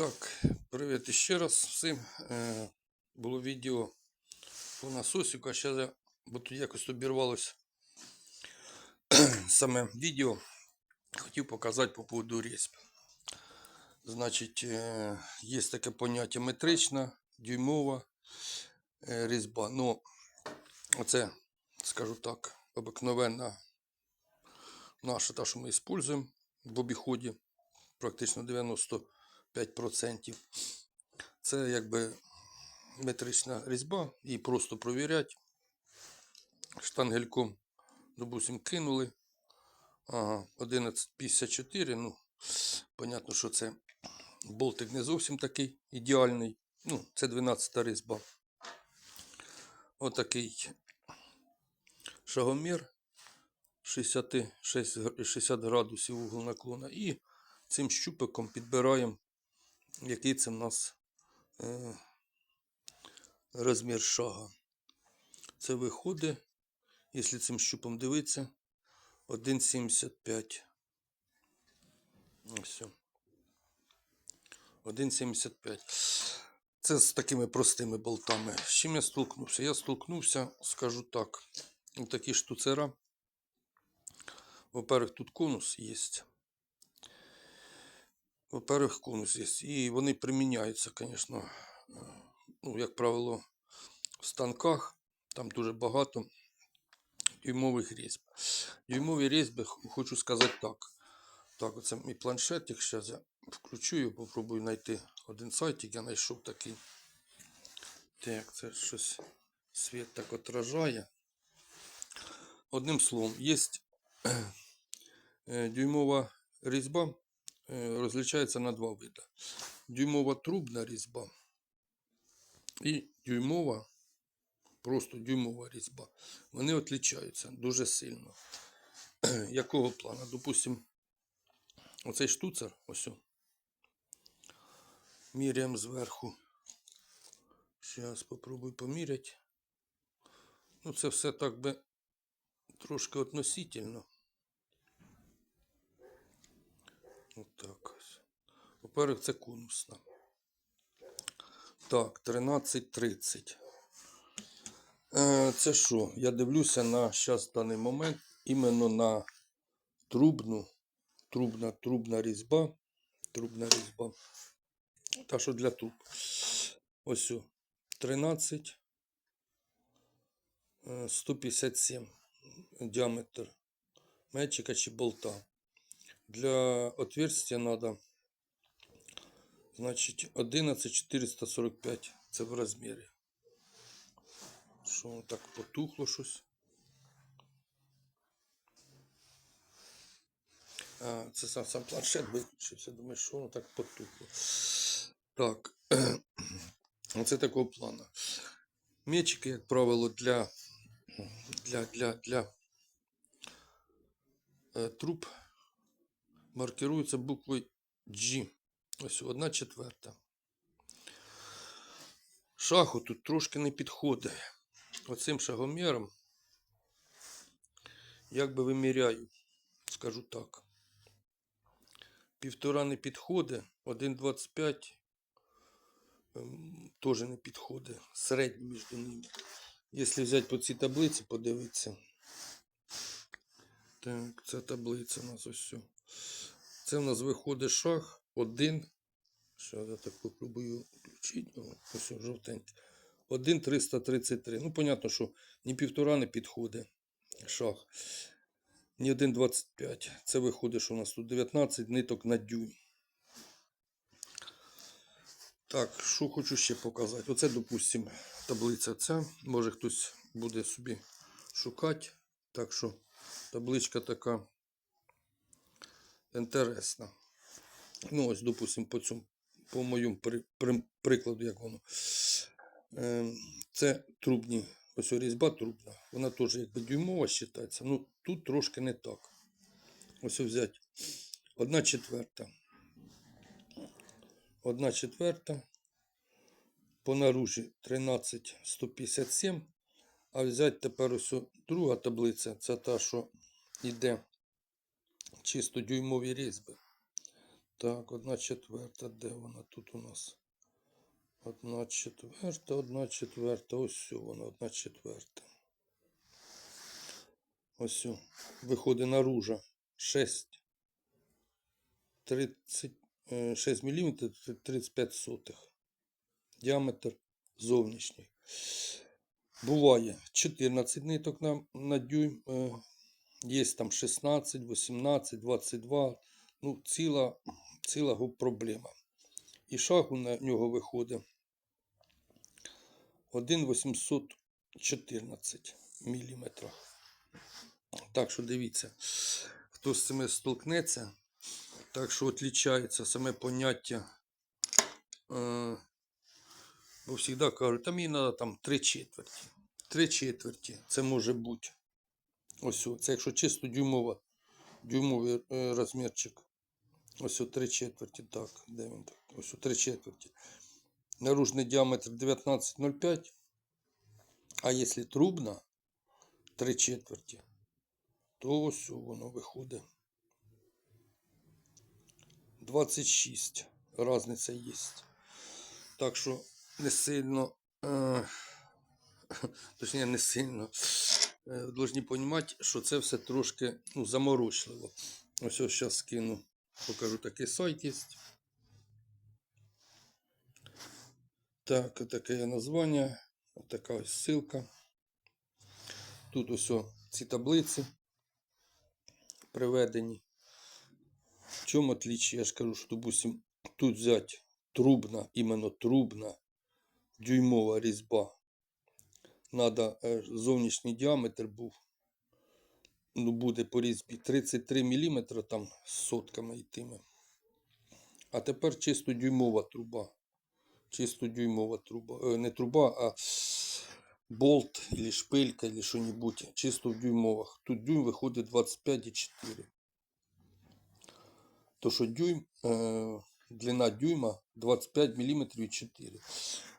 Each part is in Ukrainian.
Так, привіт іще раз всім. Е, було відео по насосіку, а ще я, бо тут якось обірвалося саме відео. Хотів показати по поводу різьб. Значить, е, є таке поняття метрична, дюймова е, різьба. Ну, оце, скажу так, обикновенна наша, та, що ми використовуємо в обіході, практично 95%. Це якби метрична різьба, її просто провірять. Штангельком, допустим, кинули. Ага, 11,54. Ну, понятно, що це болтик не зовсім такий ідеальний. Ну, це 12 різьба. Отакий шагомір 66, 60 градусів угол наклона. І цим щупиком підбираємо, який це в нас е, розмір шага. Це виходить, якщо цим щупом дивитися, 1,75. Ось. 1,75. Це з такими простими болтами. З чим я столкнувся? Я столкнувся, скажу так, такі штуцера. Во-первых, тут конус є. Во-первых, конус є. І вони приміняються, звісно, ну, як правило, в станках. Там дуже багато дюймових різьб. Дюймові різьби, хочу сказати так. Так, оце мій планшетик. Зараз я включу його, попробую знайти один сайтик. Я знайшов такий. Так, це щось світ так отражає. Одним словом, є Е, Дюймова різьба е, розлічається на два види. Дюймова трубна різьба і дюймова, просто дюймова різьба. Вони відрізняються дуже сильно. Якого плану? Допустим, оцей штуцер, ось. Міряємо зверху. Зараз спробую поміряти. Ну, це все так би трошки относительно. Отак ось. По-перше, це конусна. Так, 13.30. Е, це що? Я дивлюся на зараз даний момент іменно на трубну, трубна, трубна різьба. Трубна різьба. Та, що для труб. Ось о, 13. е, 157 діаметр мечика чи болта. Для отверстия надо, значит, 11445. Це в розмірі. Що воно так потухло щось. А, це сам, сам планшет виключився. Думаю, що воно так потухло. Так. Оце такого плану. Мечики, як правило, для, для, для, для е, труб маркирується буквою G. Ось одна четверта. Шаху тут трошки не підходить. Оцим шагоміром, як би виміряю, скажу так. Півтора не підходить, 1,25 ем, теж не підходить. Середній між ними. Якщо взяти по цій таблиці, подивитися. Так, ця таблиця у нас ось. все. Це в нас виходить шаг один. Що я так попробую включити. Ось жовтенький. 1,333. Ну, понятно, що ні півтора не підходить шаг. Ні 1,25. Це виходить, що у нас тут 19 ниток на дюйм. Так, що хочу ще показати. Оце, допустимо, таблиця ця. Може хтось буде собі шукати. Так що табличка така інтересна. Ну, ось, допустимо, по цьому, по моєму при, при- прикладу, як воно. Ем, це трубні, ось різьба трубна. Вона теж якби дюймова вважається. Ну, тут трошки не так. Ось взяти. Одна четверта. Одна четверта. По наружі 13,157. А взяти тепер ось друга таблиця. Це та, що йде чисто дюймові різьби. Так, одна четверта. Де вона тут у нас? Одна четверта, одна четверта. Ось вона, одна четверта. Ось. Виходить наружа. 6. 30, е, 6 мм 35 сотих. Діаметр зовнішній. Буває 14 ниток на, на дюйм. Є там 16, 18, 22. Ну, ціла, ціла проблема. І шагу на нього виходить 1,814 мм. Так що дивіться, хто з цими столкнеться, так що відлічається саме поняття. Е, бо завжди кажуть, там їй треба там 3 четверті. 3 четверті це може бути. Ось, це якщо чисто дюймова, дюймовий е, розмірчик. Ось о, 3 четверті, так, де він так? Ось о, 3 четверті. Наружний діаметр 19,05. А якщо трубна 3 четверті, то ось воно виходить. 26. Разниця є. Так що не сильно, е, точніше, не сильно. Е, Должні розуміти, що це все трошки ну, заморочливо. Ось ось зараз скину, покажу такий сайт є. Так, таке названня, така ось ссылка. Тут ось ці таблиці приведені. В чому отличие? Я ж кажу, що, допустим, тут взять трубна, іменно трубна, дюймова різьба. Е, зовнішній діаметр був. Ну, буде по різьбі 33 мм там з сотками йтиме. А тепер чисто дюймова труба. Чисто дюймова труба. Е, не труба, а болт или шпилька или що-небудь. Чисто в дюймовах. Тут дюйм виходить 25,4. То що дюйм, е, длина дюйма 25 мм і 4.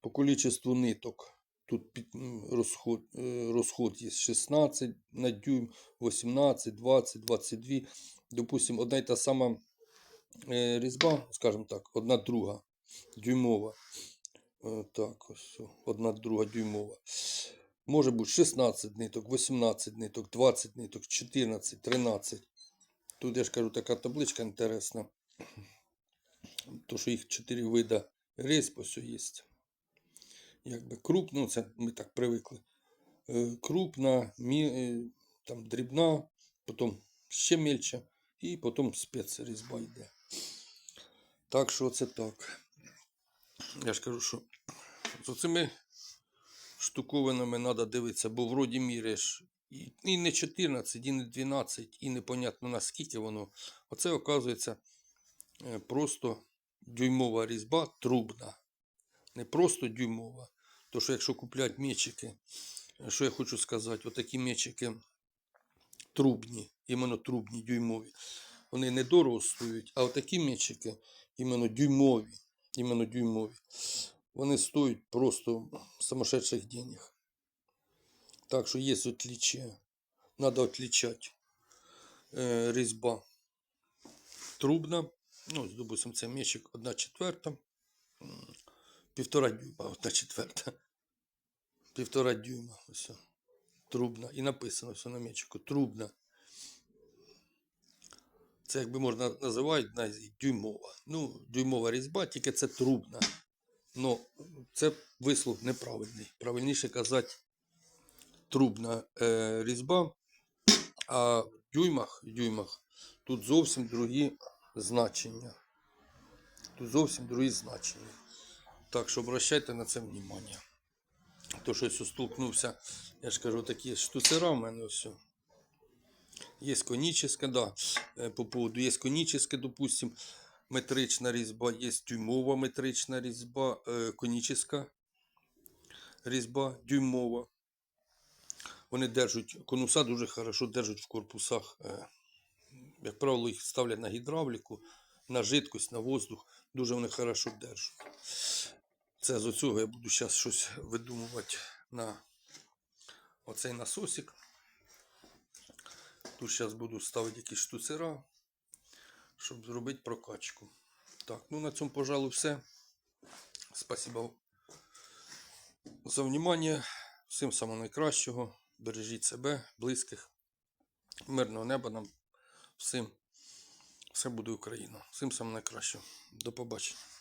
По количеству ниток тут під, розход, е, розход є 16 на дюйм, 18, 20, 22. Допустим, одна й та сама е, різьба, скажімо так, одна друга дюймова. Е, Так, ось одна друга дюймова. Може бути 16 ниток, 18 ниток, 20 ниток, 14, 13. Тут я ж кажу, така табличка інтересна. То, що їх 4 вида різьб ось є. Якби крупно, ну, це ми так привикли. Е, Крупна, мі, е, там, дрібна, потім ще мельче, і потім спецрізьба йде. Так що це так. Я ж кажу, що з цими штуковинами треба дивитися, бо вроді міряєш і, і не 14, і не 12, і непонятно наскільки воно. Оце, оказується, е, просто дюймова різьба трубна. Не просто дюймова. То що якщо купляти мечики, що я хочу сказати, отакі мечики трубні, іменно трубні, дюймові. Вони не дорого стоять, а отакі мечики, іменно дюймові, іменно дюймові, вони стоять просто сумасшедших денег. Так що є отличие. Надо отличать е, різьба трубна. Ну, допустим, це мечик 1 четверта. Півтора дюйма, 1 четверта. Півтора дюйма. Ось. Трубна. І написано все на мечику. Трубна. Це якби можна називати дюймова. Ну, дюймова різьба, тільки це трубна. Ну, це вислов неправильний. Правильніше казати трубна е, різьба, а в дюймах, дюймах тут зовсім другі значення. Тут зовсім другі значення. Так що обращайте на це внимание. То, що я столкнувся, я ж кажу, такі штуцера в мене все. Є конічне, да. е, По поводу є конічне, допустим, метрична різьба, є дюймова метрична різьба, е, конічна різьба, дюймова. Вони держать, конуса дуже хорошо держать в корпусах. е, Як правило, їх ставлять на гідравліку, на жидкость, на воздух. Дуже вони хорошо держать. Це з цього я буду зараз щось видумувати на оцей насосик. Тут зараз буду ставити якісь штуцера, щоб зробити прокачку. Так, ну на цьому, пожалуй, все. Спасибо за внимание. Всім самого найкращого. Бережіть себе, близьких. Мирного неба нам всім. Все буде Україна. Всім самого найкращого. До побачення.